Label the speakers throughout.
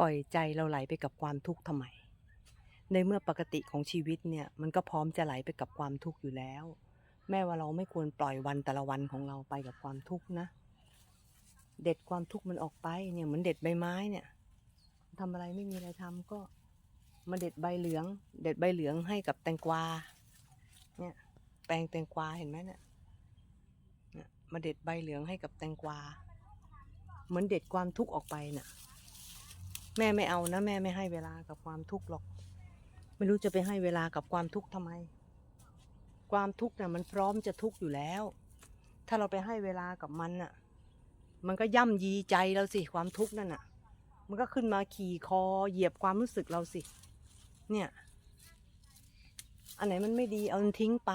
Speaker 1: ปล่อยใจเราไหลไปกับความทุกข์ทำไม ในเมื่อปกติของชีวิตเนี่ยมันก็พร้อมจะไหลไปกับความทุกข์อยู่แล้ว แม่ว่าเราไม่ควรปล่อยวันแต่ละวันของเราไปกับความทุกข์นะ เด็ดความทุกข์มันออกไปเนี่ยเหมือนเด็ดใบไม้เนี่ยทำอะไรไม่มีอะไรทำก็มาเด็ดใบเหลือง เด็ดใบเหลืองให้กับแตงกวา เนี่ยแปลงแตงกวาเห็นไหมเนี่ยเนี่ยมาเด็ดใบเหลืองให้กับแตงกวา เหมือนเด็ดความทุกข์ออกไปน่ะ แม่ไม่เอานะ แม่ไม่ให้เวลากับความทุกข์หรอก ไม่รู้จะไปให้เวลากับความทุกข์ทำไม ความทุกข์น่ะมันพร้อมจะทุกข์อยู่แล้ว ถ้าเราไปให้เวลากับมันน่ะ มันก็ย่ำยีใจเราสิความทุกข์นั่นน่ะ มันก็ขึ้นมาขี่คอเหยียบความรู้สึกเราสิ เนี่ย อันไหนมันไม่ดีเอานทิ้งไป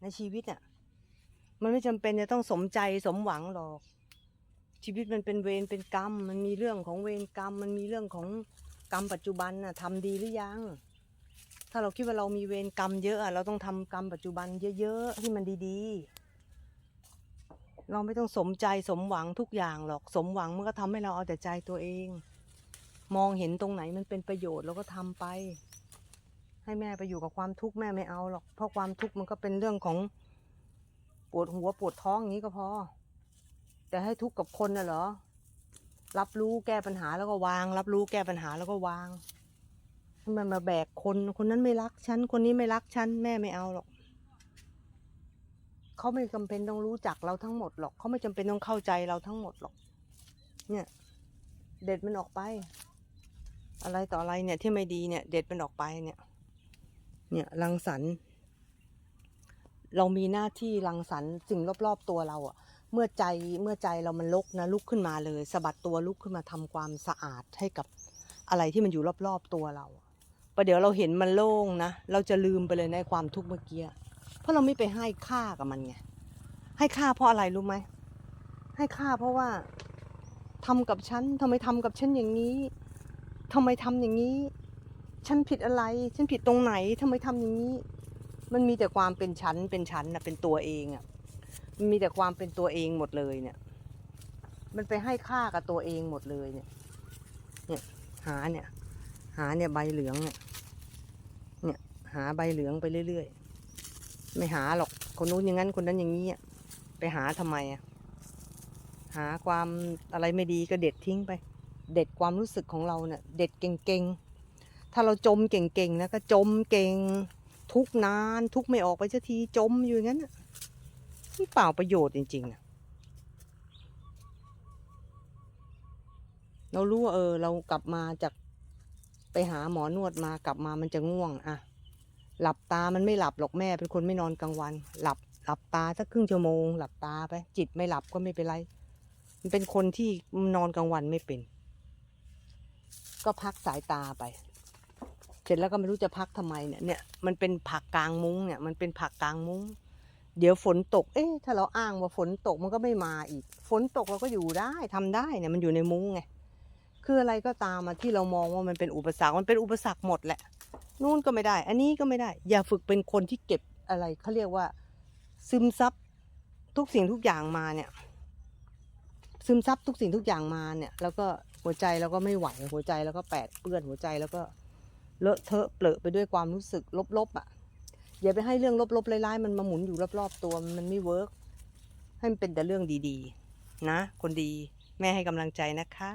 Speaker 1: ในชีวิตอะ มันไม่จำเป็นจะต้องสมใจสมหวังหรอก ชีวิตมันเป็นเวรเป็นกรรม มันมีเรื่องของเวรกรรม มันมีเรื่องของกรรมปัจจุบันน่ะทำดีหรือยัง ถ้าเราคิดว่าเรามีเวรกรรมเยอะเราต้องทำกรรมปัจจุบันเยอะๆที่มันดีๆ เราไม่ต้องสมใจสมหวังทุกอย่างหรอกสมหวังมันก็ทำให้เราเอาแต่ใจตัวเอง มองเห็นตรงไหนมันเป็นประโยชน์เราก็ทำไป ให้แม่ไปอยู่กับความทุกข์แม่ไม่เอาหรอกเพราะความทุกข์มันก็เป็นเรื่องของปวดหัวปวดท้องอย่างนี้ก็พอ แต่ให้ทุกข์กับคนน่ะเหรอ รับรู้แก้ปัญหาแล้วก็วาง รับรู้แก้ปัญหาแล้วก็วางให้มันมาแบกคนคนนั้นไม่รักฉันคนนี้ไม่รักฉันแม่ไม่เอาหรอกเขาไม่จำเป็นต้องรู้จักเราทั้งหมดหรอกเขาไม่จำเป็นต้องเข้าใจเราทั้งหมดหรอก เนี่ย เด็ดมันออกไป อะไรต่ออะไรเนี่ย ที่ไม่ดีเนี่ย เด็ดมันออกไปเนี่ย เนี่ยรังสรรค์เรามีหน้าที่รังสรรค์สิ่งรอบๆตัวเราอะ เมื่อใจเมื่อใจเรามันลกนะลุกขึ้นมาเลยสะบัดตัวลุกขึ้นมาทำความสะอาดให้กับอะไรที่มันอยู่รอบๆตัวเราประเดี๋ยวเราเห็นมันโล่งนะ เราจะลืมไปเลยในความทุกข์เมื่อกี้เพราะเราไม่ไปให้ค่ากับมันไงให้ค่าเพราะอะไรรู้ไหมให้ค่าเพราะว่าทำกับฉันทำไมทำกับฉันอย่างนี้ทำไมทำอย่างนี้ ฉันผิดอะไร ฉันผิดตรงไหนทำไมทำอย่างนี้ มันมีแต่ความเป็นฉันเป็นฉันนะเป็นตัวเองอะ มีแต่ความเป็นตัวเองหมดเลยเนี่ย มันไปให้ค่ากับตัวเองหมดเลยเนี่ย เนี่ย หาเนี่ย หาเนี่ยใบเหลืองเนี่ย เนี่ย หาใบเหลืองไปเรื่อยๆ ไม่หาหรอก คนนู้นอย่างนั้นคนนั้นอย่างนี้อะไปหาทำไมอะ หาความอะไรไม่ดีก็เด็ดทิ้งไป เด็ดความรู้สึกของเราเนี่ย เด็ดเก่งๆ ถ้าเราจมเก่งๆนะก็จมเก่ง ทุกนาน ทุกไม่ออกไปสักทีจมอยู่อย่างนั้น น่ะนี่เปล่าประโยชน์จริงๆนะเรารู้ว่าเออ เรากลับมาจากไปหาหมอนวดมากลับมามันจะง่วงอะหลับตามันไม่หลับหรอกแม่ เป็นคนไม่นอนกลางวัน หลับ หลับตาสักครึ่งชั่วโมง หลับตาไป จิตไม่หลับก็ไม่เป็นไร มันเป็นคนที่นอนกลางวันไม่เป็น ก็พักสายตาไป เสร็จแล้วก็ไม่รู้จะพักทำไมเนี่ย เนี่ย มันเป็นผักกลางมุ้งเนี่ย มันเป็นผักกลางมุ้ง เดี๋ยวฝนตก เอ๊ะ ถ้าเราอ้างว่าฝนตกมันก็ไม่มาอีก ฝนตกเราก็อยู่ได้ทำได้เนี่ยมันอยู่ในมุ้งไง คืออะไรก็ตามมาที่เรามองว่ามันเป็นอุปสรรค มันเป็นอุปสรรคหมดแหละ นู่นก็ไม่ได้ อันนี้ก็ไม่ได้ อย่าฝึกเป็นคนที่เก็บอะไรเขาเรียกว่า ซึมซับทุกสิ่งทุกอย่างมาเนี่ย ซึมซับทุกสิ่งทุกอย่างมาเนี่ย แล้วก็หัวใจเราก็ไม่ไหว หัวใจแล้วก็แปดเปื้อน หัวใจแล้วก็เลอะเทอะเปลอะไปด้วยความรู้สึกลบๆอะ อย่าไปให้เรื่องลบๆร้ายๆมันมาหมุนอยู่รอบๆตัวมันไม่เวิร์กให้มันเป็นแต่เรื่องดีๆ นะ คนดีแม่ให้กำลังใจนะคะ